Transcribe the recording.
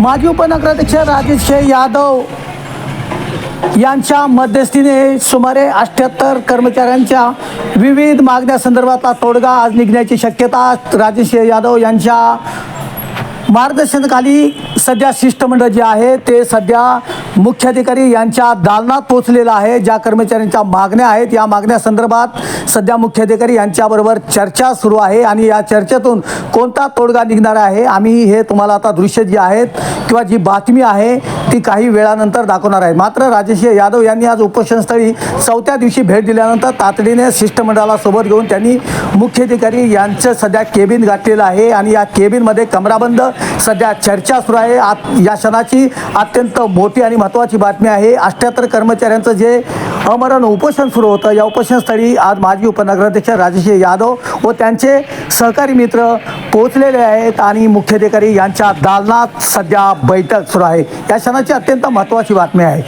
माजी उपनगराध्यक्ष राजेश यादव यांच्या मध्यस्थीने सुमारे अठ्ठ्याहत्तर कर्मचाऱ्यांच्या विविध मागण्यासंदर्भातला तोडगा आज निघण्याची शक्यता राजेश यादव यांच्या मार्गदर्शनाखाली सध्या शिष्टमंडळ जे आहे ते सध्या मुख्याधिकारी यांच्या दालनात पोहोचलेला आहे. ज्या कर्मचाऱ्यांच्या मागण्या आहेत या मागण्यासंदर्भात सध्या मुख्याधिकारी यांच्याबरोबर चर्चा सुरू आहे आणि या चर्चेतून कोणता तोडगा निघणार आहे आम्ही हे तुम्हाला आता दृश्य जी आहेत किंवा जी बातमी आहे ती काही वेळानंतर दाखवणार आहे. मात्र राजेश यादव यांनी आज उपोषणस्थळी चौथ्या दिवशी भेट दिल्यानंतर तातडीने शिष्टमंडळाला सोबत घेऊन त्यांनी मुख्याधिकारी यांचं सध्या केबिन गाठलेलं आहे आणि या केबिनमध्ये कमराबंद सध्या चर्चा सुरू आहे. आत या क्षणाची अत्यंत मोठी आणि महत्त्वाची बातमी आहे. अष्ट्याहत्तर कर्मचाऱ्यांचं जे अमरण उपोषण सुरू होतं या उपोषणस्थळी आज माजी उपनगराध्यक्ष राजेश यादव व त्यांचे सहकारी मित्र पोहोचलेले आहेत आणि मुख्याधिकारी यांच्या दालनात सध्या बैठक सुरू आहे. या क्षणाची अत्यंत महत्त्वाची बातमी आहे.